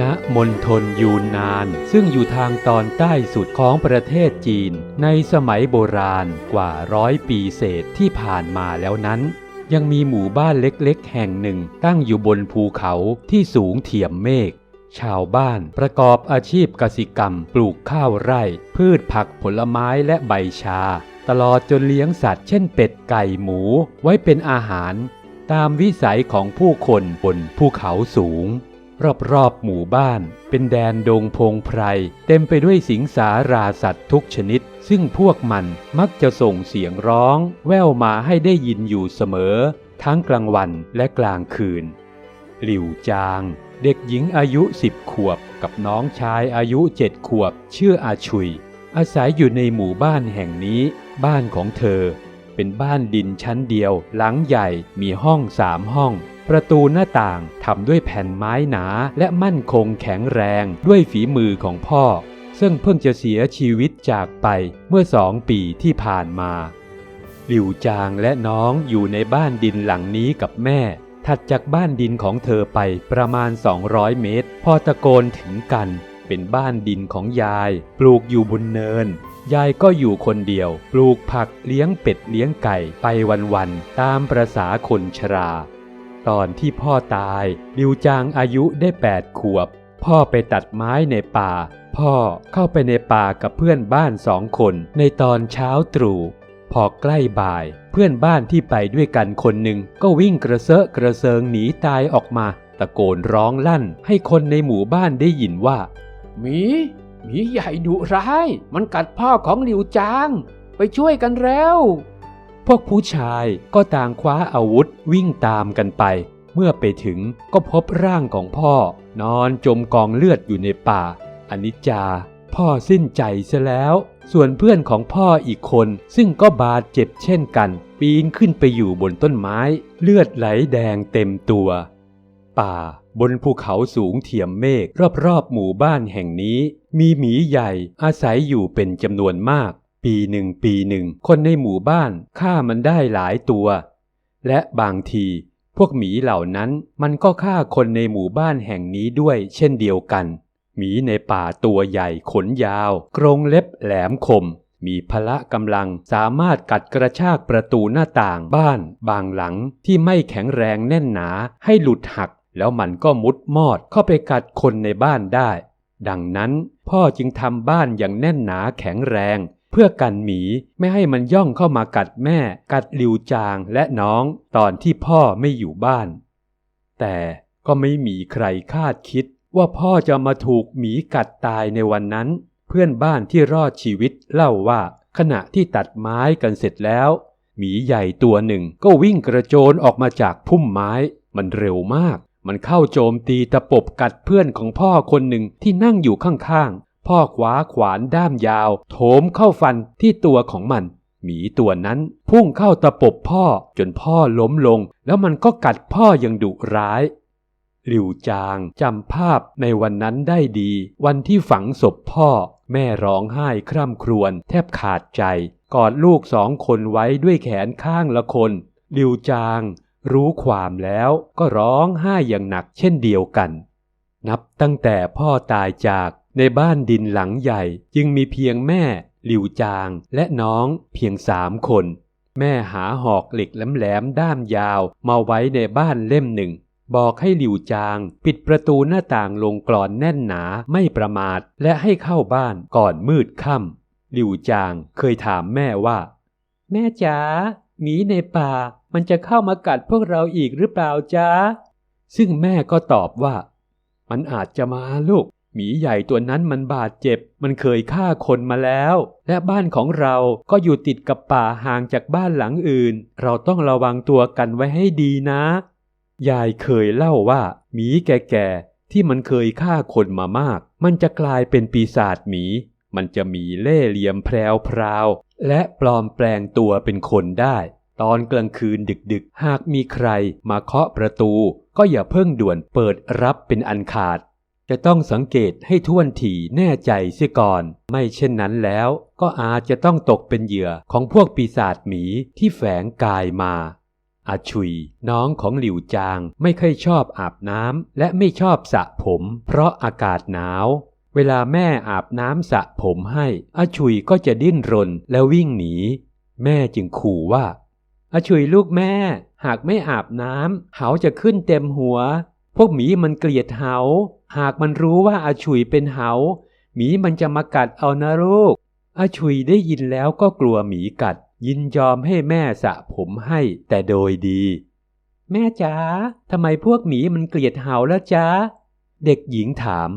ณมณฑลยูนนาน ซึ่งอยู่ทางตอนใต้สุดของประเทศจีน ในสมัยโบราณกว่าร้อยปีเศษที่ผ่านมาแล้วนั้น ยังมีหมู่บ้านเล็กๆ แห่งหนึ่งตั้งอยู่บนภูเขาที่สูงเทียมเมฆชาวบ้านประกอบอาชีพกสิกรรม ปลูกข้าวไร่ พืชผักผลไม้และใบชา ตลอดจนเลี้ยงสัตว์เช่นเป็ดไก่หมูไว้เป็นอาหาร ตามวิสัยของผู้คนบนภูเขาสูง รอบๆหมู่บ้าน เป็นแดนดงพงไพร เต็มไปด้วยสิงสาราสัตว์ทุกชนิด ซึ่งพวกมันมักจะส่งเสียงร้อง แว่วมาให้ได้ยินอยู่เสมอ ทั้งกลางวันและกลางคืน หลิวจาง เด็กหญิงอายุสิบขวบ กับน้องชายอายุเจ็ดขวบ ชื่ออาชุย อาศัยอยู่ในหมู่บ้านแห่งนี้ บ้านของเธอ เป็นบ้านดินชั้นเดียว หลังใหญ่มีห้องสามห้อง ประตูหน้าต่างทำด้วยแผ่นไม้หนาและมั่นคงแข็งแรงด้วยฝีมือของพ่อ ซึ่งเพิ่งจะเสียชีวิตจากไปเมื่อสองปีที่ผ่านมา หลิวจางและน้องอยู่ในบ้านดินหลังนี้กับแม่ ถัดจากบ้านดินของเธอไปประมาณ 200 เมตร พอตะโกนถึงกัน เป็นบ้านดินของยาย ปลูกอยู่บนเนินยายก็อยู่คนเดียว ปลูกผักเลี้ยงเป็ดเลี้ยงไก่ไปวันๆ ตามประษาคนชรา ตอนที่พ่อตายลิวจางอายุได้แปดขวบ พ่อไปตัดไม้ในป่า พ่อเข้าไปในป่ากับเพื่อนบ้านสองคนในตอนเช้าตรู่พอใกล้บ่าย เพื่อนบ้านที่ไปด้วยกันคนหนึ่งก็วิ่งกระเซาะกระเซิงหนีตายออกมา ตะโกนร้องลั่นให้คนในหมู่บ้านได้ยินว่าหมีหมีใหญ่ดุร้าย มันกัดพ่อของหลิวจาง ไปช่วยกันเร็ว วกผู้ชายก็ต่างคว้าอาวุธวิ่งตามกันไป เมื่อไปถึงก็พบร่างของพ่อ นอนจมกองเลือดอยู่ในป่า อนิจจา พ่อสิ้นใจเสียแล้ว ส่วนเพื่อนของพ่ออีกคน ซึ่งก็บาดเจ็บเช่นกัน ปีนขึ้นไปอยู่บนต้นไม้ เลือดไหลแดงเต็มตัว ป่าบนภูเขาสูงเทียมเมฆรอบๆหมู่บ้านแห่งนี้ มีหมีใหญ่อาศัยอยู่เป็นจำนวนมาก ปีหนึ่งปีหนึ่ง คนในหมู่บ้านฆ่ามันได้หลายตัว และบางทีพวกหมีเหล่านั้นมันก็ฆ่าคนในหมู่บ้านแห่งนี้ด้วยเช่นเดียวกัน หมีในป่าตัวใหญ่ขนยาว กรงเล็บแหลมคม มีพละกำลังสามารถกัดกระชากประตูหน้าต่างบ้านบางหลังที่ไม่แข็งแรงแน่นหนาให้หลุดหัก แล้วมันก็มุดมอดเข้าไปกัดคนในบ้านได้ ดังนั้นพ่อจึงทำบ้านอย่างแน่นหนาแข็งแรง เพื่อกันหมีไม่ให้มันย่องเข้ามากัดแม่กัดลิวจางและน้องตอนที่พ่อไม่อยู่บ้าน แต่ก็ไม่มีใครคาดคิดว่าพ่อจะมาถูกหมีกัดตายในวันนั้น เพื่อนบ้านที่รอดชีวิตเล่าว่าขณะที่ตัดไม้กันเสร็จแล้ว หมีใหญ่ตัวหนึ่งก็วิ่งกระโจนออกมาจากพุ่มไม้ มันเร็วมาก มันเข้าโจมตีตะปบกัดเพื่อนของพ่อคนหนึ่งที่นั่งอยู่ข้างๆ พ่อขวาขวานด้ามยาว โถมเข้าฟันที่ตัวของมัน หมีตัวนั้นพุ่งเข้าตะปบพ่อจนพ่อล้มลง แล้วมันก็กัดพ่ออย่างดุร้ายหลิวจางจำภาพในวันนั้นได้ดี วันที่ฝังศพพ่อ แม่ร้องไห้คร่ำครวญแทบขาดใจ กอดลูกสองคนไว้ด้วยแขนข้างละคนหลิวจางรู้ความแล้วก็ร้องไห้อย่างหนักเช่นเดียวกัน นับตั้งแต่พ่อตายจาก ในบ้านดินหลังใหญ่จึงมีเพียงแม่ หลิวจาง และน้องเพียงสามคน แม่หาหอกเหล็กแหลมๆด้ามยาวมาไว้ในบ้านเล่มหนึ่ง บอกให้หลิวจาง ปิดประตูหน้าต่างลงกรอนแน่นหนาไม่ประมาท และให้เข้าบ้านก่อนมืดค่ำหลิวจางเคยถามแม่ว่า แม่จ๋าหมีในป่า มันจะเข้ามากัดพวกเราอีกหรือเปล่าจ๊ะซึ่งแม่ก็ตอบว่า มันอาจจะมาลูก หมีใหญ่ตัวนั้นมันบาดเจ็บ มันเคยฆ่าคนมาแล้ว และบ้านของเราก็อยู่ติดกับป่าห่างจากบ้านหลังอื่น เราต้องระวังตัวกันไว้ให้ดีนะ ยายเคยเล่าว่าหมีแก่ๆที่มันเคยฆ่าคนมามาก มันจะกลายเป็นปีศาจหมี มันจะมีเล่เหลี่ยมแพรวพราว และปลอมแปลงตัวเป็นคนได้ ตอนกลางคืนดึกๆ หากมีใครมาเคาะประตู ก็อย่าเพิ่งด่วนเปิดรับเป็นอันขาด จะต้องสังเกตให้ท่วนถี่แน่ใจเสียก่อน ไม่เช่นนั้นแล้ว ก็อาจจะต้องตกเป็นเหยื่อของพวกปีศาจหมีที่แฝงกายมาอาชุย น้องของหลิวจางไม่ค่อยชอบอาบน้ำและไม่ชอบสระผม เพราะอากาศหนาว เวลาแม่อาบน้ำสระผมให้อาชุยก็จะดิ้นรนแล้ววิ่งหนี แม่จึงขู่ว่าอาชุยลูกแม่ หากไม่อาบน้ำเหาจะขึ้นเต็มหัว พวกหมีมันเกลียดเหา หากมันรู้ว่าอาชุยเป็นเหา หมีมันจะมากัดเอานะลูก อาชุยได้ยินแล้วก็กลัวหมีกัด ยินยอมให้แม่สระผมให้แต่โดยดี แม่จ๋าทำไมพวกหมีมันเกลียดเหาแล้วจ๊ะ เด็กหญิงถาม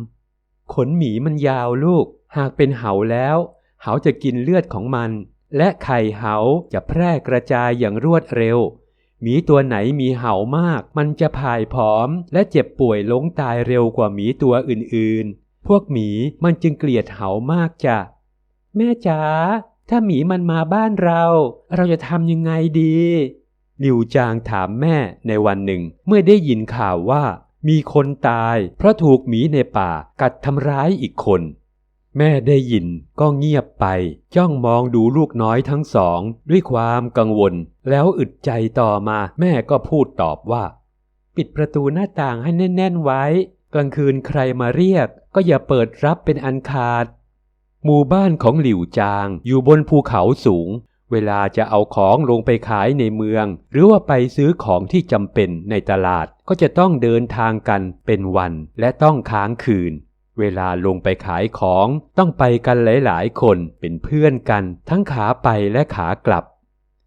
ขนหมีมันยาวลูก หากเป็นเหาแล้ว เหาจะกินเลือดของมัน และไข่เหาจะแพร่กระจายอย่างรวดเร็ว หมีตัวไหนมีเห่ามาก มันจะพ่ายผอม และเจ็บป่วยล้มตายเร็วกว่าหมีตัวอื่นๆ พวกหมีมันจึงเกลียดเห่ามากจ้ะ แม่จ๋า ถ้าหมีมันมาบ้านเรา เราจะทำยังไงดีลิวจางถามแม่ในวันหนึ่ง เมื่อได้ยินข่าวว่า มีคนตาย เพราะถูกหมีในป่ากัดทำร้ายอีกคน แม่ได้ยินก็เงียบไป จ้องมองดูลูกน้อยทั้งสอง ด้วยความกังวล แล้วอึดใจต่อมาแม่ก็พูดตอบว่า ปิดประตูหน้าต่างให้แน่น ๆ ไว้ กลางคืนใครมาเรียก ก็อย่าเปิดรับเป็นอันขาด หมู่บ้านของหลิวจางอยู่บนภูเขาสูง เวลาจะเอาของลงไปขายในเมือง หรือว่าไปซื้อของที่จำเป็นในตลาดก็จะต้องเดินทางกันเป็นวันและต้องค้างคืน เวลาลงไปขายของต้องไปกันหลายๆ คนเป็นเพื่อนกันทั้งขาไปและขากลับ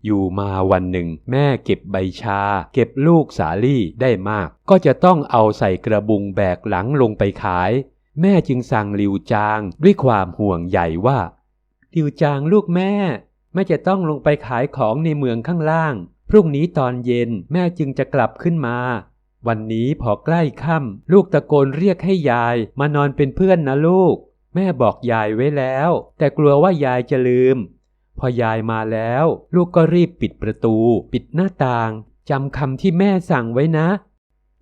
อยู่มาวันหนึ่ง แม่เก็บใบชา เก็บลูกสาลี่ได้มาก ก็จะต้องเอาใส่กระบุงแบกหลังลงไปขาย แม่จึงสั่งลิวจางด้วยความห่วงใหญ่ว่าลิวจางลูกแม่แม่จะต้องลงไปขายของในเมืองข้างล่าง พรุ่งนี้ตอนเย็นแม่จึงจะกลับขึ้นมา วันนี้พอใกล้ค่ำลูกตะโกนเรียกให้ยายมานอนเป็นเพื่อนนะลูก แม่บอกยายไว้แล้ว แต่กลัวว่ายายจะลืม พอยายมาแล้ว ลูกก็รีบปิดประตู ปิดหน้าต่างจำคำที่แม่สั่งไว้นะ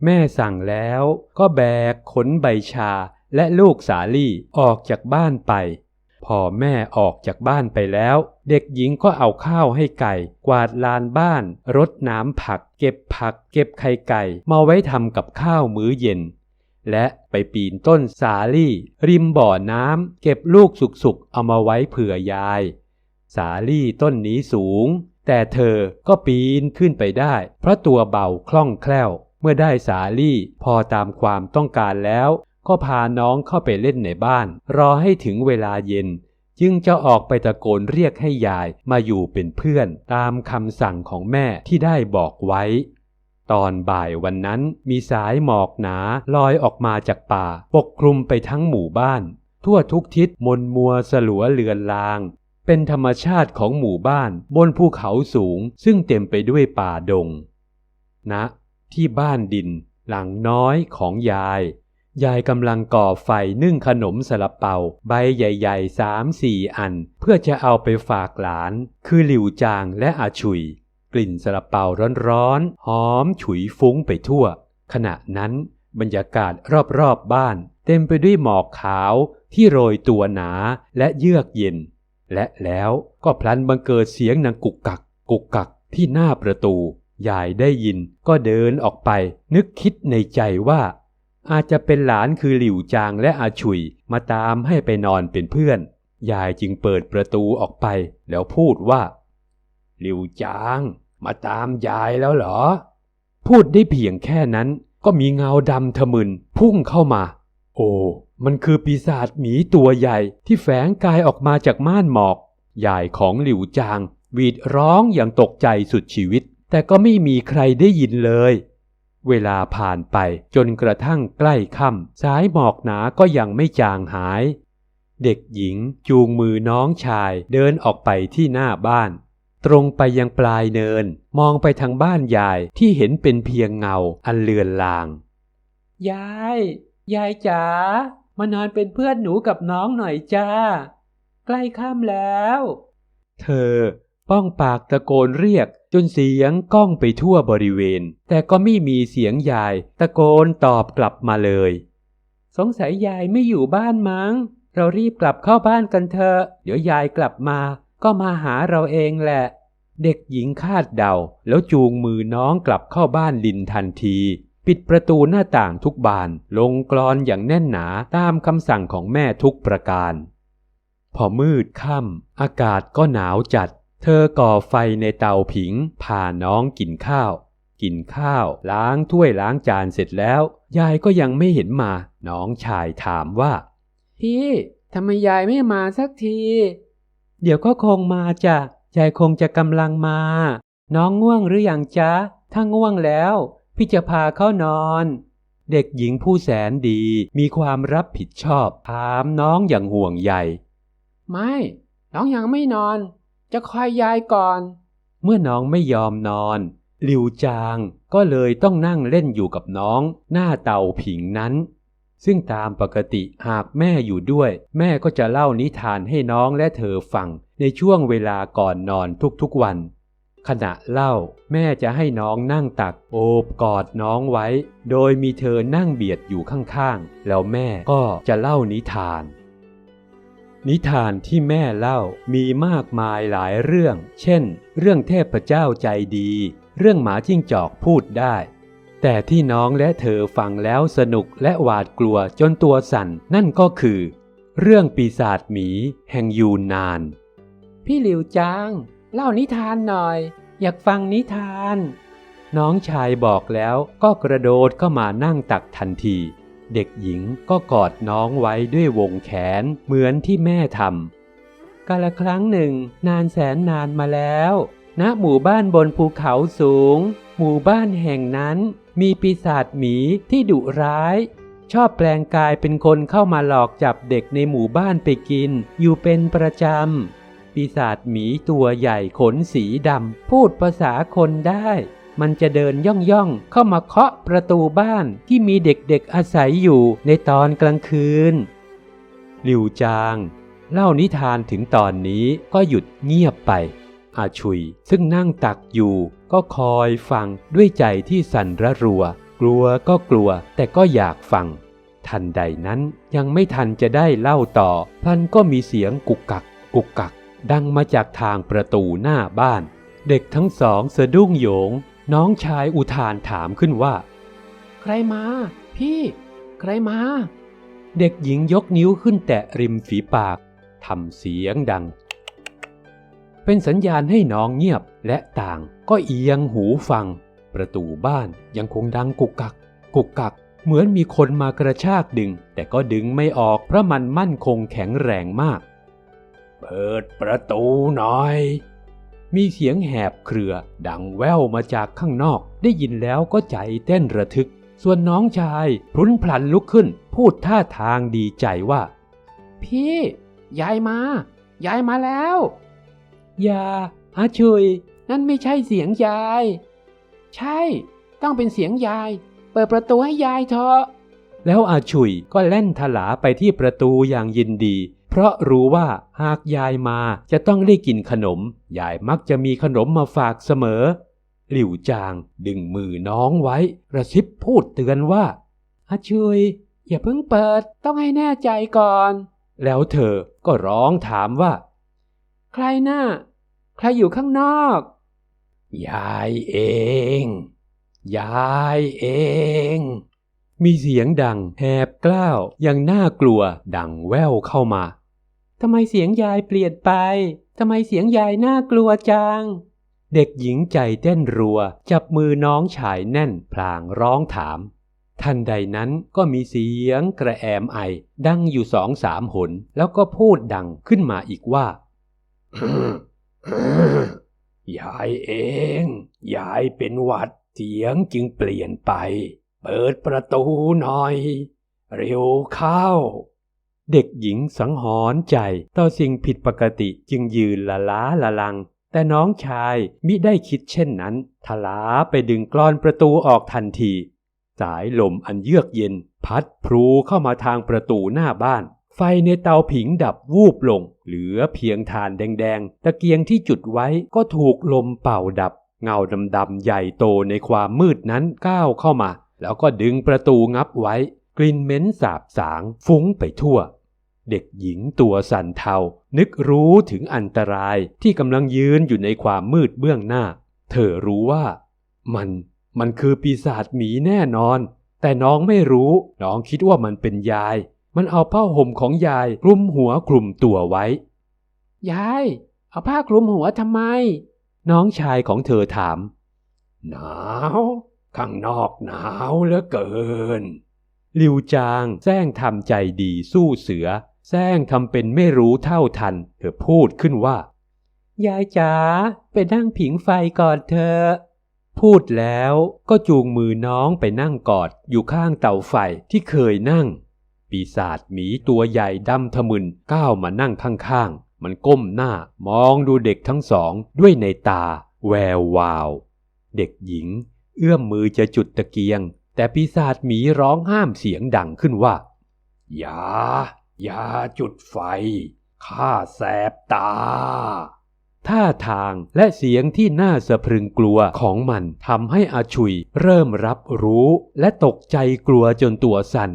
แม่สั่งแล้ว ก็แบกขนใบชาและลูกสาลี่ออกจากบ้านไป พอแม่ออกจากบ้านไปแล้ว เด็กหญิงก็เอาข้าวให้ไก่ กวาดลานบ้าน รดน้ำผัก เก็บผัก เก็บไข่ไก่ มาไว้ทำกับข้าวมื้อเย็น และไปปีนต้นสาลี่ ริมบ่อน้ำเก็บลูกสุกๆเอามาไว้เผื่อยาย สาลี่ต้นนี้สูง แต่เธอก็ปีนขึ้นไปได้ เพราะตัวเบาคล่องแคล่ว เมื่อได้สาลี่พอตามความต้องการแล้ว ก็พาน้องเข้าไปเล่นในบ้าน รอให้ถึงเวลาเย็น จึงจะออกไปตะโกนเรียกให้ยายมาอยู่เป็นเพื่อน ตามคำสั่งของแม่ที่ได้บอกไว้ ตอนบ่ายวันนั้นมีสายหมอกหนาลอยออกมาจากป่า ปกคลุมไปทั้งหมู่บ้าน ทั่วทุกทิศมนมัวสลัวเลือนลาง เป็นธรรมชาติของหมู่บ้านบนภูเขาสูง ซึ่งเต็มไปด้วยป่าดงณที่บ้านดินหลังน้อยของยาย ยายกำลังก่อไฟนึ่งขนมสลับเปาใบใหญ่ๆสามสี่อัน เพื่อจะเอาไปฝากหลาน คือหลิวจางและอาชุย กลิ่นสลับเปาร้อนๆหอมฉุยฟุ้งไปทั่ว ขณะนั้นบรรยากาศรอบๆบบ้าน เต็มไปด้วยหมอกขาวที่โรยตัวหนาและเยือกเย็น และแล้วก็พลันบังเกิดเสียงนางกุกกัก กุกกักที่หน้าประตูยายได้ยินก็เดินออกไปนึกคิดในใจว่า อาจจะเป็นหลานคือหลิวจางและอาชุยมาตามให้ไปนอนเป็นเพื่อน ยายจึงเปิดประตูออกไปแล้วพูดว่า หลิวจางมาตามยายแล้วเหรอ พูดได้เพียงแค่นั้นก็มีเงาดำทะมึนพุ่งเข้ามา โอ้ มันคือปีศาจหมีตัวใหญ่ที่แฝงกายออกมาจากม่านหมอก ยายของหลิวจางหวีดร้องอย่างตกใจสุดชีวิต แต่ก็ไม่มีใครได้ยินเลย เวลาผ่านไปจนกระทั่งใกล้ค่ำสายหมอกหนาก็ยังไม่จางหาย เด็กหญิงจูงมือน้องชายเดินออกไปที่หน้าบ้าน ตรงไปยังปลายเนิน มองไปทางบ้านยายที่เห็นเป็นเพียงเงาอันเลือนลาง ยาย ยายจ๋ามานอนเป็นเพื่อนหนูกับน้องหน่อยจ้า ใกล้ค่ำแล้ว เธอ ป้องปากตะโกนเรียกจนเสียงก้องไปทั่วบริเวณ แต่ก็ไม่มีเสียงยายตะโกนตอบกลับมาเลย สงสัยยายไม่อยู่บ้านมั้ง เรารีบกลับเข้าบ้านกันเถอะเดี๋ยวยายกลับมา ก็มาหาเราเองแหละ เด็กหญิงคาดเดา แล้วจูงมือน้องกลับเข้าบ้านลินทันที ปิดประตูหน้าต่างทุกบาน ลงกรอนอย่างแน่นหนาตามคำสั่งของแม่ทุกประการ พอมืดค่ำอากาศก็หนาวจัด เธอก่อไฟในเตาผิงพาน้องกินข้าว กินข้าว ล้างถ้วยล้างจานเสร็จแล้ว ยายก็ยังไม่เห็นมา น้องชายถามว่า พี่ทำไมยายไม่มาสักที เดี๋ยวก็คงมาจ้ะยายคงจะกำลังมา น้องง่วงหรืออยังจ๊ะ ถ้าง่วงแล้ว พี่จะพาเข้านอน เด็กหญิงผู้แสนดีมีความรับผิดชอบถามน้องอย่างห่วงใยไม่ น้องยังไม่นอน จะคอยยายก่อน เมื่อน้องไม่ยอมนอนหลิวจางก็เลยต้องนั่งเล่นอยู่กับน้อง หน้าเตาผิงนั้น ซึ่งตามปกติหากแม่อยู่ด้วย แม่ก็จะเล่านิทานให้น้องและเธอฟัง ในช่วงเวลาก่อนนอนทุกๆวัน ขณะเล่า แม่จะให้น้องนั่งตักโอบกอดน้องไว้ โดยมีเธอนั่งเบียดอยู่ข้างๆ แล้วแม่ก็จะเล่านิทาน นิทานที่แม่เล่ามีมากมายหลายเรื่อง เช่น เรื่องเทพเจ้าใจดี เรื่องหมาจิ้งจอกพูดได้ แต่ที่น้องและเธอฟังแล้วสนุกและหวาดกลัวจนตัวสั่นนั่นก็คือ เรื่องปีศาจหมี แห่งยูนนาน พี่หลิวจางเล่านิทานหน่อย อยากฟังนิทาน น้องชายบอกแล้วก็กระโดดเข้ามานั่งตักทันที เด็กหญิงก็กอดน้องไว้ด้วยวงแขนเหมือนที่แม่ทำกาละครั้งหนึ่งนานแสนนานมาแล้วณหมู่บ้านบนภูเขาสูง หมู่บ้านแห่งนั้น มีปีศาจหมีที่ดุร้าย ชอบแปลงกายเป็นคนเข้ามาหลอกจับเด็กในหมู่บ้านไปกิน อยู่เป็นประจำปีศาจหมีตัวใหญ่ขนสีดำพูดภาษาคนได้ มันจะเดินย่องย่องๆเข้ามาเคาะประตูบ้านที่มีเด็กๆอาศัยอยู่ในตอนกลางคืน หลิวจาง เล่านิทานถึงตอนนี้ก็หยุดเงียบไป อาชุยซึ่งนั่งตักอยู่ก็คอยฟังด้วยใจที่สั่นระรัว กลัวก็กลัวแต่ก็อยากฟัง ทันใดนั้นยังไม่ทันจะได้เล่าต่อพันก็มีเสียงกุกกัก กุกกัก ดังมาจากทางประตูหน้าบ้าน เด็กทั้งสองสะดุ้งโหยง น้องชายอุทานถามขึ้นว่า ใครมา พี่ ใครมา เด็กหญิงยกนิ้วขึ้นแตะริมฝีปากทำเสียงดัง เป็นสัญญาณให้น้องเงียบและต่างก็เอียงหูฟัง ประตูบ้านยังคงดังกุกกัก กุกกัก เหมือนมีคนมากระชากดึง แต่ก็ดึงไม่ออกเพราะมันมั่นคงแข็งแรงมาก เปิดประตูหน่อย มีเสียงแหบเครือดังแว่วมาจากข้างนอก ได้ยินแล้วก็ใจเต้นระทึก ส่วนน้องชายพลุนพลันลุกขึ้น พูดท่าทางดีใจว่า พี่ยายมายายมาแล้วอย่าอาชุยนั่นไม่ใช่เสียงยาย ใช่ ต้องเป็นเสียงยาย เปิดประตูให้ยายเถอะแล้วอาชุยก็แล่นถลาไปที่ประตูอย่างยินดี เพราะรู้ว่าหากยายมาจะต้องได้กินขนม ยายมักจะมีขนมมาฝากเสมอ หลิวจางดึงมือน้องไว้กระซิบพูดเตือนว่าอาชุยอย่าเพิ่งเปิดต้องให้แน่ใจก่อน แล้วเธอก็ร้องถามว่า ใครน่ะใครอยู่ข้างนอก ยายเอง ยายเอง มีเสียงดังแหบกล้าวย่างน่ากลัวดังแว่วเข้ามา ทำไมเสียงยายเปลี่ยนไป ทำไมเสียงยายน่ากลัวจัง เด็กหญิงใจเต้นรัว จับมือน้องชายแน่นพลางร้องถาม ทันใดนั้นก็มีเสียงกระแอมไอ ดังอยู่สองสามหน แล้วก็พูดดังขึ้นมาอีกว่ายายเอง ยายเป็นหวัดเสียงจึงเปลี่ยนไป เปิดประตูหน่อย เร็วเข้า เด็กหญิงสังหรณ์ใจต่อสิ่งผิดปกติจึงยืนละล้าละลัง แต่น้องชายมิได้คิดเช่นนั้น ทลาไปดึงกลอนประตูออกทันที สายลมอันเยือกเย็น พัดพลูเข้ามาทางประตูหน้าบ้าน ไฟในเตาผิงดับวูบลง เหลือเพียงถ่านแดงๆ ตะเกียงที่จุดไว้ก็ถูกลมเป่าดับ เงาดำๆใหญ่โตในความมืดนั้นก้าวเข้ามา แล้วก็ดึงประตูงับไว้ กลิ่นเหม็นสาบสางฟุ้งไปทั่ว เด็กหญิงตัวสั่นเทา นึกรู้ถึงอันตรายที่กำลังยืนอยู่ในความมืดเบื้องหน้า เธอรู้ว่า มันมันคือปีศาจหมีแน่นอน แต่น้องไม่รู้ น้องคิดว่ามันเป็นยาย มันเอาผ้าห่มของยายคลุมหัวคลุมตัวไว้ ยาย เอาผ้าคลุมหัวทำไม น้องชายของเธอถาม หนาว ข้างนอกหนาวเหลือเกิน ลิวจางแซงทำใจดีสู้เสือแซงทำเป็นไม่รู้เท่าทัน เธอพูดขึ้นว่า ยายจ๋าไปนั่งผิงไฟก่อนเธอ พูดแล้วก็จูงมือน้องไปนั่งกอดอยู่ข้างเตาไฟที่เคยนั่ง ปีศาจหมีตัวใหญ่ดำทะมึนก้าวมานั่งข้างๆ มันก้มหน้ามองดูเด็กทั้งสองด้วยในตา แวววาว เด็กหญิง เอื้อมมือจะจุดตะเกียง แต่ปีศาจหมีร้องห้ามเสียงดังขึ้นว่า อย่า อย่าจุดไฟ ข้าแสบตา ท่าทางและเสียงที่น่าสะพรึงกลัวของมันทำให้อาชุยเริ่มรับรู้และตกใจกลัวจนตัวสั่น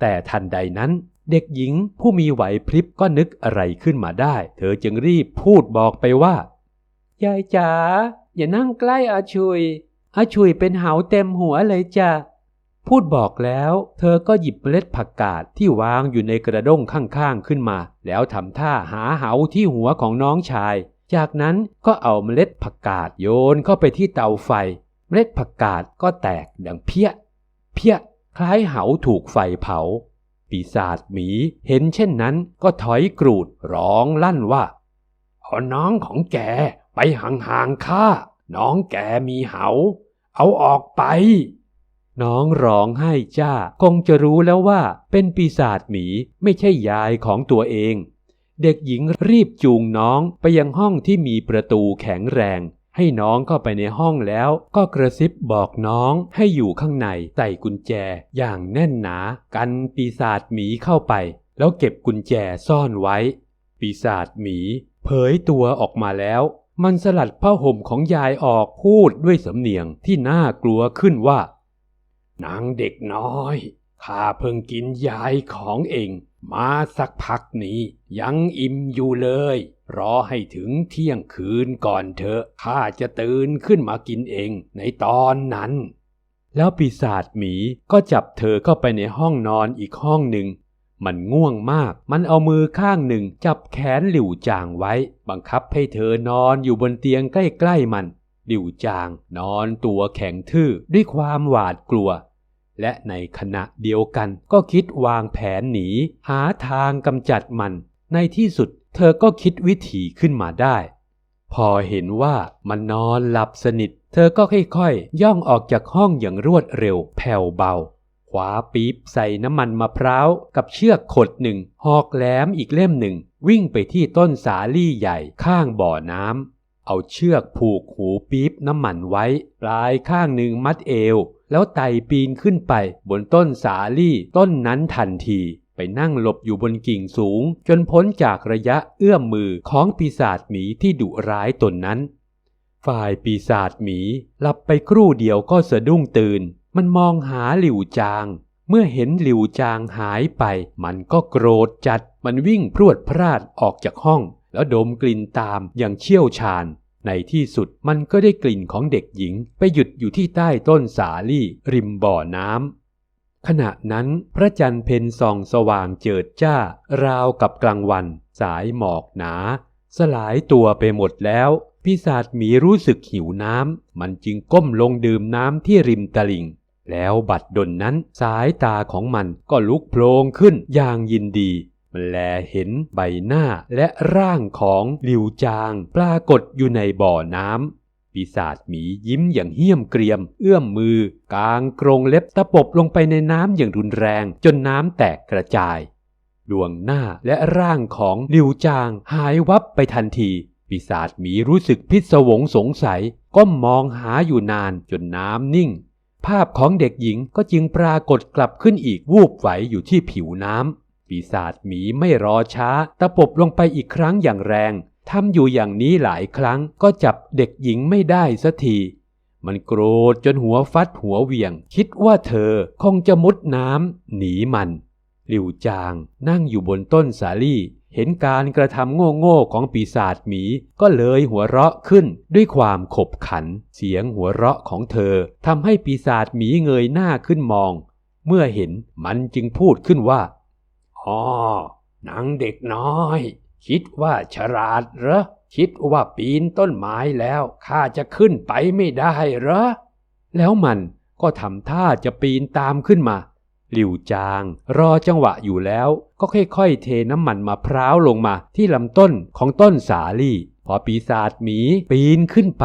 แต่ทันใดนั้นเด็กหญิงผู้มีไหวพริบก็นึกอะไรขึ้นมาได้ เธอจึงรีบพูดบอกไปว่า ยายจ๋าอย่านั่งใกล้อาชุย อาชุยเป็นเหาเต็มหัวเลยจ้ะ พูดบอกแล้ว เธอก็หยิบเมล็ดผักกาดที่วางอยู่ในกระด้งข้างๆขึ้นมา แล้วทำท่าหาเหาที่หัวของน้องชาย จากนั้นก็เอาเมล็ดผักกาดโยนเข้าไปที่เตาไฟ เมล็ดผักกาดก็แตกดังเพี้ย เพี้ย คล้ายเหาถูกไฟเผา ปีศาจหมีเห็นเช่นนั้นก็ถอยกรูดร้องลั่นว่าเอาน้องของแกไปห่างๆข้าน้องแกมีเหา เอาออกไป น้องร้องไห้จ้า คงจะรู้แล้วว่าเป็นปีศาจหมีไม่ใช่ยายของตัวเอง เด็กหญิงรีบจูงน้องไปยังห้องที่มีประตูแข็งแรง ให้น้องเข้าไปในห้องแล้วก็กระซิบบอกน้องให้อยู่ข้างในใส่กุญแจอย่างแน่นหนา กันปีศาจหมีเข้าไป แล้วเก็บกุญแจซ่อนไว้ ปีศาจหมี เผยตัวออกมาแล้วมันสลัดผ้าห่มของยายออกพูดด้วยสำเนียงที่น่ากลัวขึ้นว่า นางเด็กน้อย ข้าเพิ่งกินยายของเองมาสักพักนี้ ยังอิ่มอยู่เลย รอให้ถึงเที่ยงคืนก่อนเถอะข้าจะตื่นขึ้นมากินเองในตอนนั้น แล้วปีศาจหมีก็จับเธอเข้าไปในห้องนอนอีกห้องหนึ่ง มันง่วงมาก มันเอามือข้างหนึ่งจับแขนหลิวจางไว้ บังคับให้เธอนอนอยู่บนเตียงใกล้ๆมันหลิวจางนอนตัวแข็งทื่อด้วยความหวาดกลัว และในขณะเดียวกัน ก็คิดวางแผนหนี หาทางกำจัดมัน ในที่สุดเธอก็คิดวิธีขึ้นมาได้ พอเห็นว่ามันนอนหลับสนิท เธอก็ค่อยๆ ย่องออกจากห้องอย่างรวดเร็วแผ่วเบาคว้าปี๊บใส่น้ำมันมะพร้าวกับเชือกขดหนึ่งหอกแหลมอีกเล่มหนึ่ง วิ่งไปที่ต้นสาลี่ใหญ่ข้างบ่อน้ำ เอาเชือกผูกหูปี๊บน้ำมันไว้ ปลายข้างหนึ่งมัดเอว แล้วไต่ปีนขึ้นไป บนต้นสาลี่ต้นนั้นทันที ไปนั่งหลบอยู่บนกิ่งสูง จนพ้นจากระยะเอื้อมมือของปีศาจหมีที่ดุร้ายตนนั้น ฝ่ายปีศาจหมีหลับไปครู่เดียวก็สะดุ้งตื่น มันมองหาหลิวจางเมื่อเห็นหลิวจางหายไป มันก็โกรธจัด มันวิ่งพรวดพราดออกจากห้อง แล้วดมกลิ่นตามอย่างเชี่ยวชาญ ในที่สุดมันก็ได้กลิ่นของเด็กหญิงไปหยุดอยู่ที่ใต้ต้นสาลี่ ริมบ่อน้ำขณะนั้นพระจันทร์เพ็ญส่องสว่างเจิดจ้า ราวกับกลางวัน สายหมอกหนา สลายตัวไปหมดแล้วปีศาจหมีรู้สึกหิวน้ำ มันจึงก้มลงดื่มน้ำที่ริมตลิ่ง แล้วบัดดลนั้นสายตาของมันก็ลุกโพลงขึ้นอย่างยินดี แลเห็นใบหน้าและร่างของหลิวจางปรากฏอยู่ในบ่อน้ำ ปีศาจหมียิ้มอย่างเหี้ยมเกรียม เอื้อมมือกางกรงเล็บตะปบลงไปในน้ำอย่างรุนแรงจนน้ำแตกกระจาย ดวงหน้าและร่างของหลิวจางหายวับไปทันที ปีศาจหมีรู้สึกพิศวงสงสัยก้มมองหาอยู่นานจนน้ำนิ่ง ภาพของเด็กหญิงก็จึงปรากฏกลับขึ้นอีกวูบไหวอยู่ที่ผิวน้ำ ปีศาจหมีไม่รอช้า ตะปบลงไปอีกครั้งอย่างแรงทำอยู่อย่างนี้หลายครั้งก็จับเด็กหญิงไม่ได้สักที มันโกรธจนหัวฟัดหัวเวียง คิดว่าเธอคงจะมุดน้ำหนีมันหลิวจางนั่งอยู่บนต้นสาลี่ เห็นการกระทำโง่ๆของปีศาจหมี ก็เลยหัวเราะขึ้นด้วยความขบขัน เสียงหัวเราะของเธอทำให้ปีศาจหมีเงยหน้าขึ้นมอง เมื่อเห็นมันจึงพูดขึ้นว่า อ๋อหนางเด็กน้อย คิดว่าฉลาดเหรอ คิดว่าปีนต้นไม้แล้วข้าจะขึ้นไปไม่ได้เหรอ แล้วมันก็ทำท่าจะปีนตามขึ้นมา หลิวจางรอจังหวะอยู่แล้ว ก็ค่อยๆ เทน้ำมันมะพร้าวลงมาที่ลำต้นของต้นสาลี่ พอปีศาจหมีปีนขึ้นไป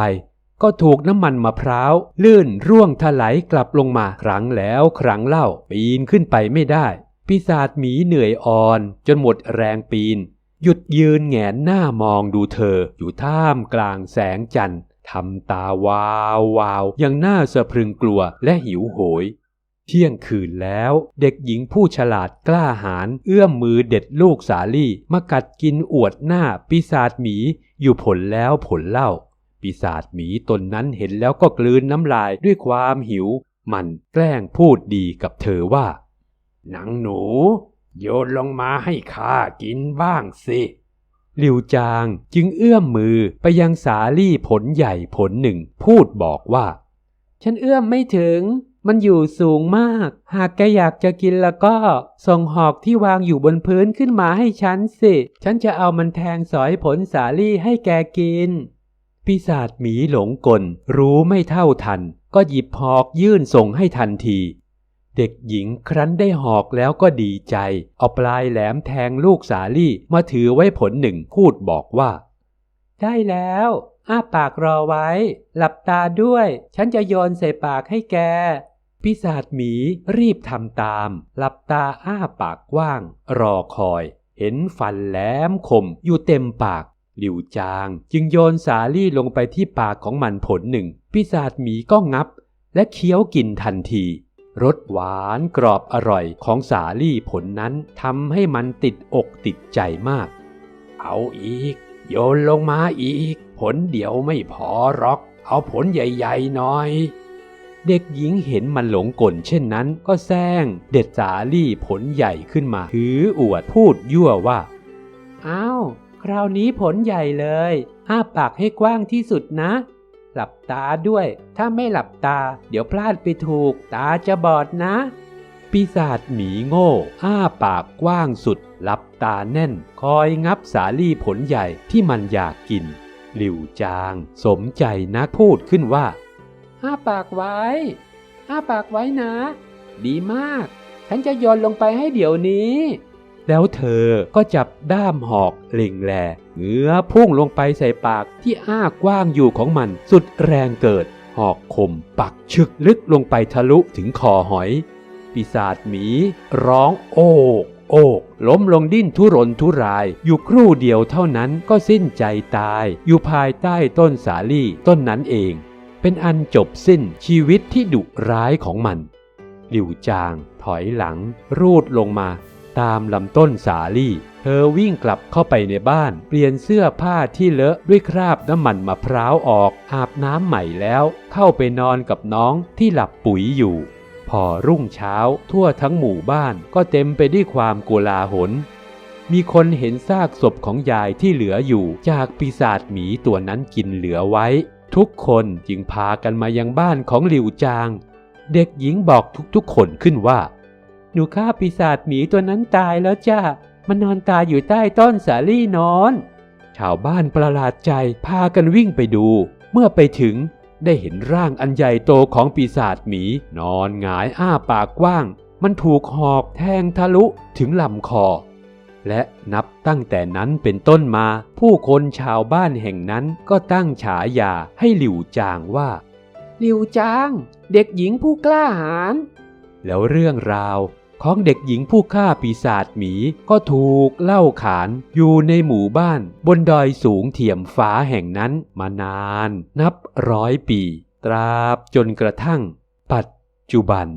ก็ถูกน้ำมันมะพร้าวลื่นร่วงถลายกลับลงมาครั้งแล้วครั้งเล่าปีนขึ้นไปไม่ได้ ปีศาจหมีเหนื่อยอ่อนจนหมดแรงปีน หยุดยืนแงนหน้ามองดูเธออยู่ท่ามกลางแสงจันทร์ทำตาวาววาวอยังน่าสะพรึงกลัวและหิวโหย เที่ยงคืนแล้วเด็กหญิงผู้ฉลาดกล้าหาญเอื้อมมือเด็ดลูกสาลี่มากัดกินอวดหน้าปีศาจหมีอยู่ผลแล้วผลเล่า ปีศาจหมีตนนั้นเห็นแล้วก็กลืนน้ำลายด้วยความหิว มันแกล้งพูดดีกับเธอว่า หนังหนู โยนลงมาให้ข้ากินบ้างสิหลิวจางจึงเอื้อมมือไปยังสาลี่ผลใหญ่ผลหนึ่ง พูดบอกว่า ฉันเอื้อมไม่ถึง มันอยู่สูงมาก หากแกอยากจะกินแล้วก็ ส่งหอกที่วางอยู่บนพื้นขึ้นมาให้ฉันสิ ฉันจะเอามันแทงสอยผลสาลี่ให้แกกิน ปีศาจหมีหลงกล รู้ไม่เท่าทัน ก็หยิบหอกยื่นส่งให้ทันที เด็กหญิงครั้นได้หอกแล้วก็ดีใจ เอาปลายแหลมแทงลูกสาลี่มาถือไว้ผลหนึ่งพูดบอกว่า ได้แล้วอ้าปากรอไว้ หลับตาด้วย ฉันจะโยนใส่ปากให้แก ปีศาจหมีรีบทำตาม หลับตาอ้าปากกว้าง รอคอย เห็นฟันแหลมคมอยู่เต็มปากหลิวจางจึงโยนสาลี่ลงไปที่ปากของมันผลหนึ่งปีศาจหมีก็งับ และเคี้ยวกินทันที รสหวานกรอบอร่อยของสาลี่ผลนั้นทำให้มันติดอกติดใจมาก เอาอีก โยนลงมาอีก ผลเดียวไม่พอหรอก เอาผลใหญ่ๆหน่อย เด็กหญิงเห็นมันหลงกลเช่นนั้น ก็แซงเด็ดสาลี่ผลใหญ่ขึ้นมา ถืออวดพูดยั่วว่า อ้าว คราวนี้ผลใหญ่เลย อ้าปากให้กว้างที่สุดนะ หลับตาด้วย ถ้าไม่หลับตา เดี๋ยวพลาดไปถูก ตาจะบอดนะ ปีศาจหมีโง่ อ้าปากกว้างสุด หลับตาแน่น คอยงับสาลี่ผลใหญ่ที่มันอยากกิน หลิวจาง สมใจนักพูดขึ้นว่า อ้าปากไว้ อ้าปากไว้นะ ดีมาก ฉันจะโยนลงไปให้เดี๋ยวนี้ แล้วเธอก็จับด้ามหอกเล็งแลเงื้อพุ่งลงไปใส่ปากที่อ้ากว้างอยู่ของมันสุดแรงเกิด หอกคมปักชึกลึกลงไปทะลุถึงคอหอย ปีศาจหมี ร้องโอกโอกล้มลงดิ้นทุรนทุราย อยู่ครู่เดียวเท่านั้นก็สิ้นใจตาย อยู่ภายใต้ต้นสาลี่ต้นนั้นเอง เป็นอันจบสิ้นชีวิตที่ดุร้ายของมัน หลิวจางถอยหลัง รูดลงมา ตามลำต้นสาลี่ เธอวิ่งกลับเข้าไปในบ้าน เปลี่ยนเสื้อผ้าที่เลอะด้วยคราบน้ำมันมะพร้าวออก อาบน้ำใหม่แล้ว เข้าไปนอนกับน้องที่หลับปุ๋ยอยู่ พอรุ่งเช้าทั่วทั้งหมู่บ้านก็เต็มไปด้วยความโกลาหล มีคนเห็นซากศพของยายที่เหลืออยู่ จากปีศาจหมีตัวนั้นกินเหลือไว้ ทุกคนจึงพากันมายังบ้านของหลิวจาง เด็กหญิงบอกทุกๆคนขึ้นว่า หนูฆ่าปีศาจหมีตัวนั้นตายแล้วจ้ามันนอนตายอยู่ใต้ต้นสาลี่นอน ชาวบ้านประหลาดใจพากันวิ่งไปดู เมื่อไปถึงได้เห็นร่างอันใหญ่โตของปีศาจหมี นอนหงายอ้าปากกว้าง มันถูกหอกแทงทะลุถึงลำคอ และนับตั้งแต่นั้นเป็นต้นมา ผู้คนชาวบ้านแห่งนั้นก็ตั้งฉายาให้หลิวจางว่า หลิวจาง เด็กหญิงผู้กล้าหาญแล้วเรื่องราว ของเด็กหญิงผู้ฆ่าปีศาจหมีก็ถูกเล่าขานอยู่ในหมู่บ้านบนดอยสูงเทียมฟ้าแห่งนั้นมานาน นับร้อยปี ตราบจนกระทั่ง ปัจจุบัน